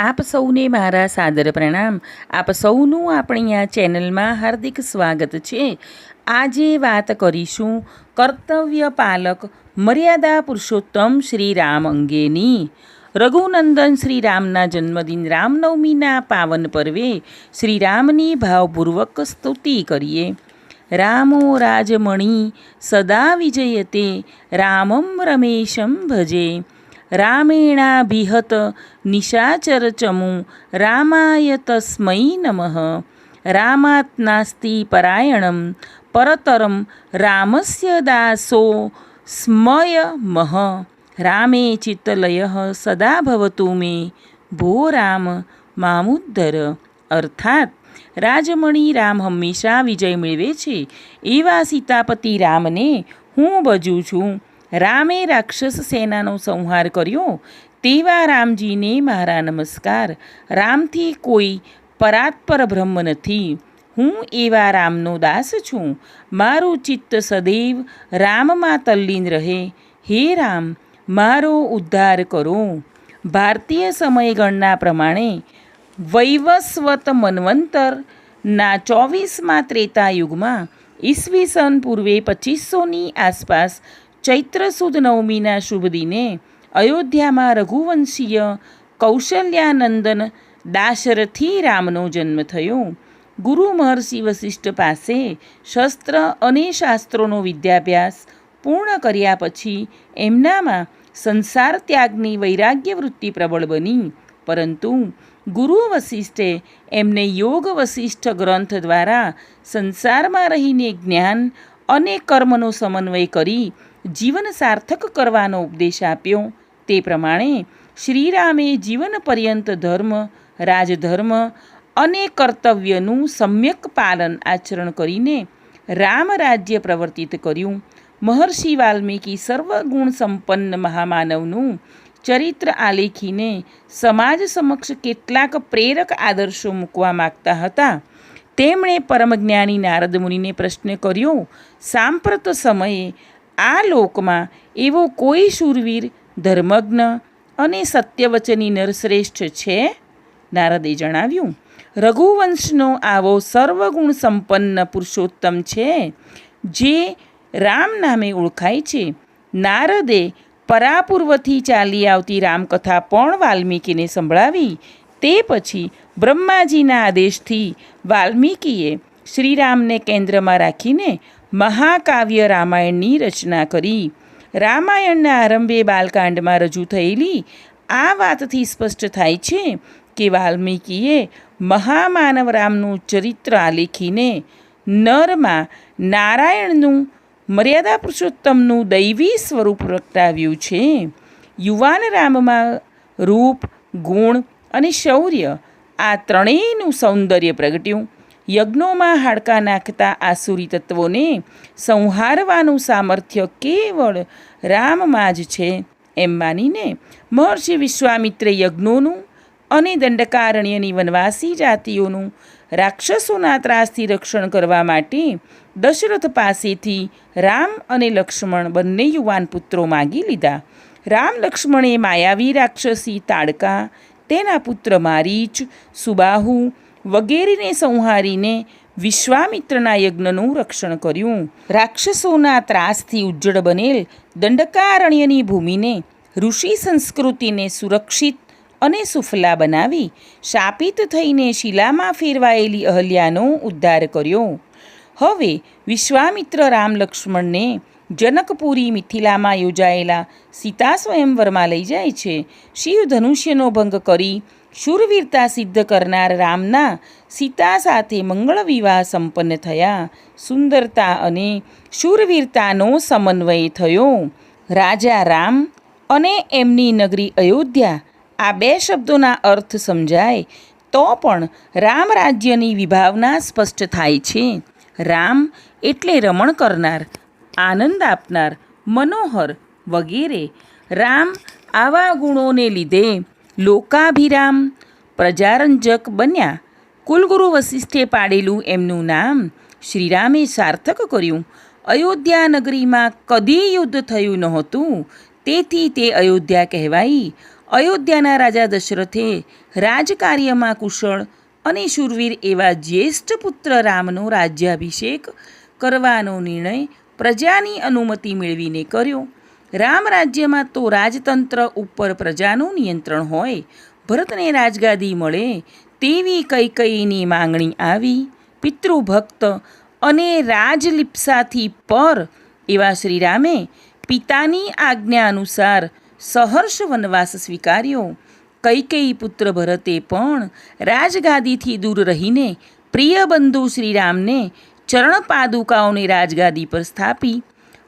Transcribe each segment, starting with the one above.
આપ સૌને મારા સાદર પ્રણામ. આપ સૌનું આપણી આ ચેનલમાં હાર્દિક સ્વાગત છે. આજે વાત કરીશું કર્તવ્ય પાલક મર્યાદા પુરુષોત્તમ શ્રી રામ અંગેની. રઘુનંદન શ્રી રામના જન્મદિન રામનવમીના પાવન પર્વે શ્રી રામની ભાવપૂર્વક સ્તુતિ કરીએ. રામો રાજમણી, સદા વિજયતે, રામમ રમેશમ ભજે. રામેણાભિહત નિશાચરચમુ રામાય તસ્મૈ નમઃ રામાત નાસ્તિ પરાયણમ પરતરમ રામસ્ય દાસો સ્મયમઃ રામે ચિત્તલય સદા ભવતુ મે ભો રામ મામુદ્ધર અર્થાત રાજમણી રામ હંમેશા વિજય મેળવે છે, એવા સીતાપતિ રામને હું ભજું છું। રામે રાક્ષસ સેનાનો સંહાર કર્યો. તેવા રામજીને મારા નમસ્કાર. રામથી કોઈ પરાત્પર બ્રહ્મ નથી. હું એવા રામનો દાસ છું. મારું ચિત્ત સદૈવ રામમાં તલ્લીન રહે. હે રામ, મારો ઉદ્ધાર કરો. ભારતીય સમયગણના પ્રમાણે વૈવસ્વત મન્વંતરના ચોવીસમાં ત્રેતા યુગમાં ઈસવીસન પૂર્વે પચીસોની આસપાસ ચૈત્ર સુદ નવમીના શુભ દિને અયોધ્યામાં રઘુવંશીય કૌશલ્યાનંદન દાશરથી રામનો જન્મ થયો. ગુરુ મહર્ષિ વશિષ્ઠ પાસે શસ્ત્ર અને શાસ્ત્રોનો વિદ્યાભ્યાસ પૂર્ણ કર્યા પછી એમનામાં સંસાર ત્યાગની વૈરાગ્ય વૃત્તિ પ્રબળ બની. પરંતુ ગુરુ વશિષ્ઠે એમને યોગ વશિષ્ઠ ગ્રંથ દ્વારા સંસારમાં રહીને જ્ઞાન અને કર્મનો સમન્વય કરી જીવન સાર્થક કરવાનો ઉપદેશ આપ્યો. તે પ્રમાણે શ્રીરામે જીવન પર્યંત ધર્મ, રાજધર્મ અને કર્તવ્યનું સમ્યક પાલન આચરણ કરીને રામ રાજ્ય પ્રવર્તિત કર્યું. મહર્ષિ વાલ્મીકી સર્વગુણ સંપન્ન મહામાનવનું ચરિત્ર આલેખીને સમાજ સમક્ષ કેટલાક પ્રેરક આદર્શો મૂકવા માગતા હતા. તેમણે પરમજ્ઞાની નારદ મુનિને પ્રશ્ન કર્યો, સાંપ્રત સમયે આ લોકમાં એવો કોઈ શૂરવીર, ધર્મજ્ઞ અને સત્યવચની નરશ્રેષ્ઠ છે? નારદે જણાવ્યું, રઘુવંશનો આવો સર્વગુણ સંપન્ન પુરુષોત્તમ છે, જે રામ નામે ઓળખાય છે. નારદે પરાપૂર્વથી ચાલી આવતી રામકથા પણ વાલ્મીકીને સંભળાવી. તે પછી બ્રહ્માજીના આદેશથી વાલ્મીકીએ શ્રીરામને કેન્દ્રમાં રાખીને મહાકાવ્ય રામાયણની રચના કરી. રામાયણના આરંભે બાલકાંડમાં રજૂ થયેલી આ વાતથી સ્પષ્ટ થાય છે કે વાલ્મીકીએ મહામાનવ રામનું ચરિત્ર આલેખીને નરમાં નારાયણનું મર્યાદા પુરુષોત્તમનું દૈવી સ્વરૂપ પ્રગટાવ્યું છે. યુવાન રામમાં રૂપ, ગુણ અને શૌર્ય આ ત્રણેયનું સૌંદર્ય પ્રગટ્યું. યજ્ઞોમાં હાડકાં નાખતા આસુરી તત્વોને સંહારવાનું સામર્થ્ય કેવળ રામમાં જ છે એમ માનીને મહર્ષિ વિશ્વામિત્રે યજ્ઞોનું અને દંડકારણ્યની વનવાસી જાતિઓનું રાક્ષસોના ત્રાસથી રક્ષણ કરવા માટે દશરથ પાસેથી રામ અને લક્ષ્મણ બંને યુવાન પુત્રો માગી લીધા. રામ લક્ષ્મણે માયાવી રાક્ષસી તાડકા, તેના પુત્ર મારીચ, સુબાહુ વગેરેને સંહારીને વિશ્વામિત્રના યજ્ઞનું રક્ષણ કર્યું. રાક્ષસોના ત્રાસથી ઉજ્જડ બનેલ દંડકારણ્યની ભૂમિને ઋષિ સંસ્કૃતિને સુરક્ષિત અને સુફલા બનાવી શાપિત થઈને શિલામાં ફેરવાયેલી અહલ્યાનો ઉદ્ધાર કર્યો. હવે વિશ્વામિત્ર રામ લક્ષ્મણને જનકપુરી મિથિલામાં યોજાયેલા સીતા સ્વયંવરમાં લઈ જાય છે. શિવ ધનુષ્યનો ભંગ કરી શૂરવીરતા સિદ્ધ કરનાર રામના સીતા સાથે મંગળ વિવાહ સંપન્ન થયા. સુંદરતા અને શૂરવીરતાનો સમન્વય થયો. રાજા રામ અને એમની નગરી અયોધ્યા આ બે શબ્દોના અર્થ સમજાય તો પણ રામ રાજ્યની વિભાવના સ્પષ્ટ થાય છે. રામ એટલે રમણ કરનાર, આનંદ આપનાર, મનોહર વગેરે. રામ આવા ગુણોને લીધે લોકાભિરામ. પ્રજારંજક બન્યા. કુલગુરુ વશિષ્ઠે પાડેલું એમનું નામ શ્રીરામે સાર્થક કર્યું. અયોધ્યા નગરીમાં કદી યુદ્ધ થયું નહોતું. તેથી તે અયોધ્યા કહેવાઈ. અયોધ્યાના રાજા દશરથે રાજકાર્યમાં કુશળ અને શૂરવીર એવા જ્યેષ્ઠ પુત્ર રામનો રાજ્યાભિષેક કરવાનો નિર્ણય પ્રજાની અનુમતિ મેળવીને કર્યો. રામ રાજ્યમાં તો રાજતંત્ર ઉપર પ્રજાનું નિયંત્રણ હોય, ભરતને રાજગાદી મળે તેવી કૈકયીની માંગણી આવી? પિતૃભક્ત અને રાજલિપ્સાથી પર એવા શ્રીરામે પિતાની આજ્ઞા અનુસાર સહર્ષ વનવાસ સ્વીકાર્યો. કૈકેયી પુત્ર ભરતે પણ રાજગાદીથી દૂર રહીને પ્રિય બંધુ શ્રીરામને ચરણ પાદુકાઓને રાજગાદી પર સ્થાપી.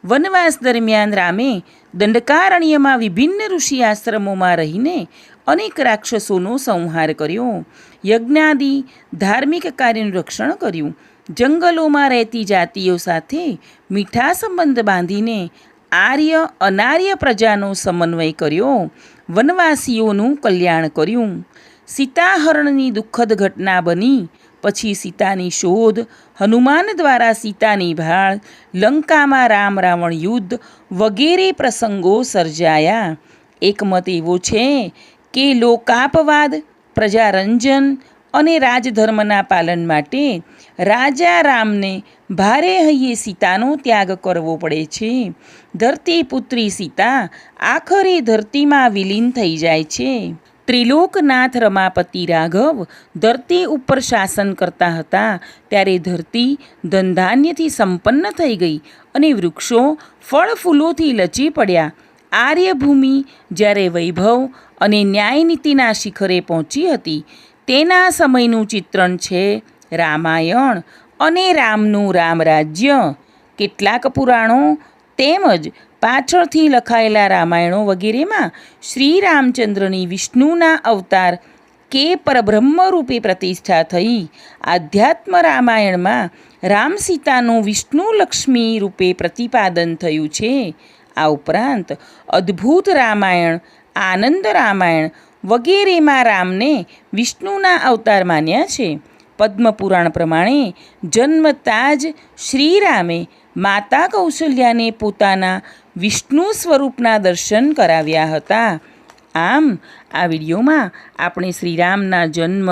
વનવાસ દરમિયાન રામે દંડકારણ્યમાં વિભિન્ન ઋષિ આશ્રમોમાં રહીને અનેક રાક્ષસોનો સંહાર કર્યો. યજ્ઞાદિ, ધાર્મિક કાર્યનું રક્ષણ કર્યું. જંગલોમાં રહેતી જાતિઓ સાથે મીઠા સંબંધ બાંધીને આર્ય, અનાર્ય પ્રજાનો સમન્વય કર્યો. વનવાસીઓનું કલ્યાણ કર્યું. સીતાહરણની દુઃખદ ઘટના બની પછી સીતાની શોધ, હનુમાન દ્વારા સીતાની ભાળ, લંકામાં રામ રાવણ યુદ્ધ વગેરે પ્રસંગો સર્જાયા. એક મત એવો છે કે લોકાપવાદ, પ્રજારંજન અને રાજધર્મના પાલન માટે રાજા રામને ભારે હૈયે સીતાનો ત્યાગ કરવો પડે છે. ધરતી પુત્રી સીતા આખરે ધરતીમાં વિલીન થઈ જાય છે. ત્રિલોકનાથ રમાપતિ રાઘવ ધરતી ઉપર શાસન કરતા હતા. ત્યારે ધરતી ધનધાન્યથી સંપન્ન થઈ ગઈ અને વૃક્ષો ફળ ફૂલોથી લચી પડ્યા. આર્યભૂમિ જ્યારે વૈભવ અને ન્યાયનીતિના શિખરે પહોંચી હતી, તેના સમયનું ચિત્રણ છે રામાયણ અને રામનું રામરાજ્ય. કેટલાક પુરાણો તેમજ પાછળથી લખાયેલા રામાયણો વગેરેમાં શ્રી રામચંદ્રની વિષ્ણુના અવતાર કે પરબ્રહ્મ રૂપે પ્રતિષ્ઠા થઈ. આધ્યાત્મ રામાયણમાં રામ સીતાનું વિષ્ણુ લક્ષ્મી રૂપે પ્રતિપાદન થયું છે. આ ઉપરાંત અદ્ભુત રામાયણ, આનંદ રામાયણ વગેરેમાં રામને વિષ્ણુના અવતાર માન્યા છે. પદ્મપુરાણ પ્રમાણે જન્મતા જ શ્રીરામે માતા કૌશલ્યાને પોતાના વિષ્ણુ સ્વરૂપના દર્શન કરાવ્યા હતા. આમ, આ વિડીયોમાં આપણે શ્રીરામના જન્મ,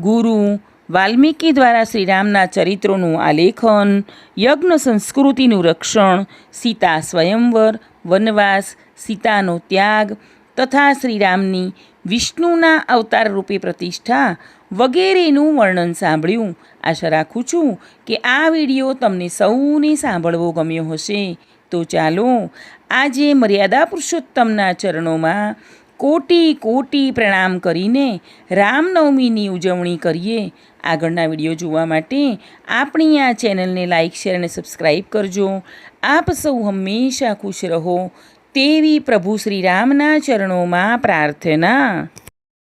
ગુરુ, વાલ્મીકી દ્વારા શ્રીરામના ચરિત્રોનું આલેખન, યજ્ઞ સંસ્કૃતિનું રક્ષણ, સીતા સ્વયંવર, વનવાસ, સીતાનો ત્યાગ તથા શ્રીરામની વિષ્ણુના અવતાર રૂપે પ્રતિષ્ઠા વગેરેનું વર્ણન સાંભળ્યું. આશા રાખું છું કે આ વીડિયો તમને સૌને સાંભળવો ગમ્યો હશે. તો ચાલો, આજે મર્યાદા પુરુષોત્તમના ચરણોમાં કોટી કોટી પ્રણામ કરીને રામનવમીની ઉજવણી કરીએ. આગળના વીડિયો જોવા માટે આપણી આ ચેનલને લાઇક શેર અને સબસ્ક્રાઈબ કરજો. આપ સૌ હંમેશા ખુશ રહો તેવી પ્રભુ શ્રી રામના ચરણોમાં પ્રાર્થના.